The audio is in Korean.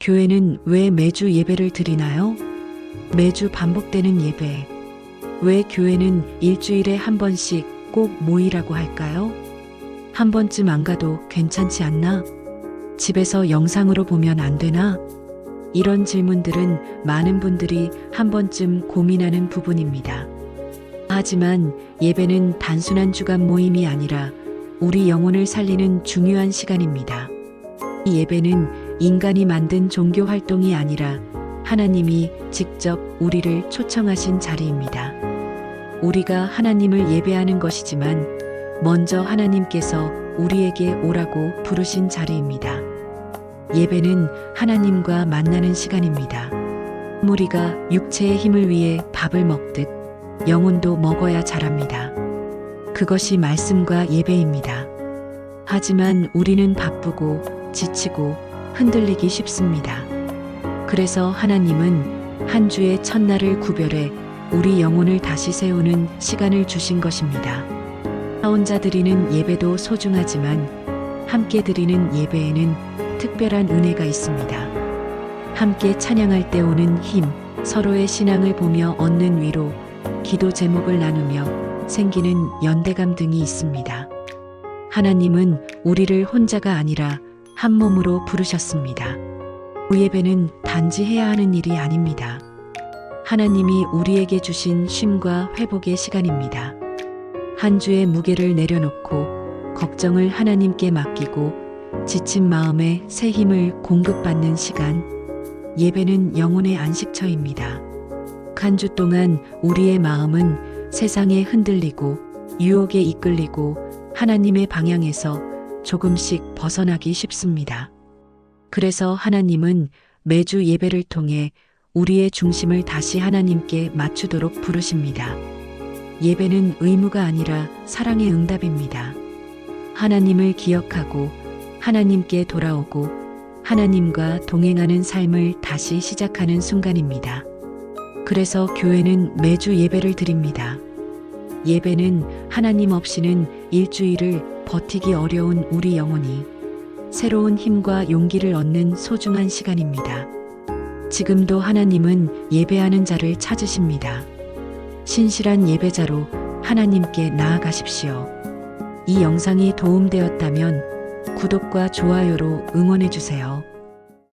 교회는 왜 매주 예배를 드리나요? 매주 반복되는 예배. 왜 교회는 일주일에 한 번씩 꼭 모이라고 할까요? 한 번쯤 안 가도 괜찮지 않나? 집에서 영상으로 보면 안 되나? 이런 질문들은 많은 분들이 한 번쯤 고민하는 부분입니다. 하지만 예배는 단순한 주간 모임이 아니라 우리 영혼을 살리는 중요한 시간입니다. 이 예배는 인간이 만든 종교 활동이 아니라 하나님이 직접 우리를 초청하신 자리입니다. 우리가 하나님을 예배하는 것이지만 먼저 하나님께서 우리에게 오라고 부르신 자리입니다. 예배는 하나님과 만나는 시간입니다. 우리가 육체의 힘을 위해 밥을 먹듯 영혼도 먹어야 자랍니다. 그것이 말씀과 예배입니다. 하지만 우리는 바쁘고 지치고 흔들리기 쉽습니다. 그래서 하나님은 한 주의 첫날을 구별해 우리 영혼을 다시 세우는 시간을 주신 것입니다. 혼자 드리는 예배도 소중하지만 함께 드리는 예배에는 특별한 은혜가 있습니다. 함께 찬양할 때 오는 힘, 서로의 신앙을 보며 얻는 위로, 기도 제목을 나누며 생기는 연대감 등이 있습니다. 하나님은 우리를 혼자가 아니라 한 몸으로 부르셨습니다. 예배는 단지 해야 하는 일이 아닙니다. 하나님이 우리에게 주신 쉼과 회복의 시간입니다. 한 주의 무게를 내려놓고 걱정을 하나님께 맡기고 지친 마음에 새 힘을 공급받는 시간. 예배는 영혼의 안식처입니다. 한 주 동안 우리의 마음은 세상에 흔들리고 유혹에 이끌리고 하나님의 방향에서 조금씩 벗어나기 쉽습니다. 그래서 하나님은 매주 예배를 통해 우리의 중심을 다시 하나님께 맞추도록 부르십니다. 예배는 의무가 아니라 사랑의 응답입니다. 하나님을 기억하고 하나님께 돌아오고 하나님과 동행하는 삶을 다시 시작하는 순간입니다. 그래서 교회는 매주 예배를 드립니다. 예배는 하나님 없이는 일주일을 버티기 어려운 우리 영혼이 새로운 힘과 용기를 얻는 소중한 시간입니다. 지금도 하나님은 예배하는 자를 찾으십니다. 신실한 예배자로 하나님께 나아가십시오. 이 영상이 도움되었다면 구독과 좋아요로 응원해 주세요.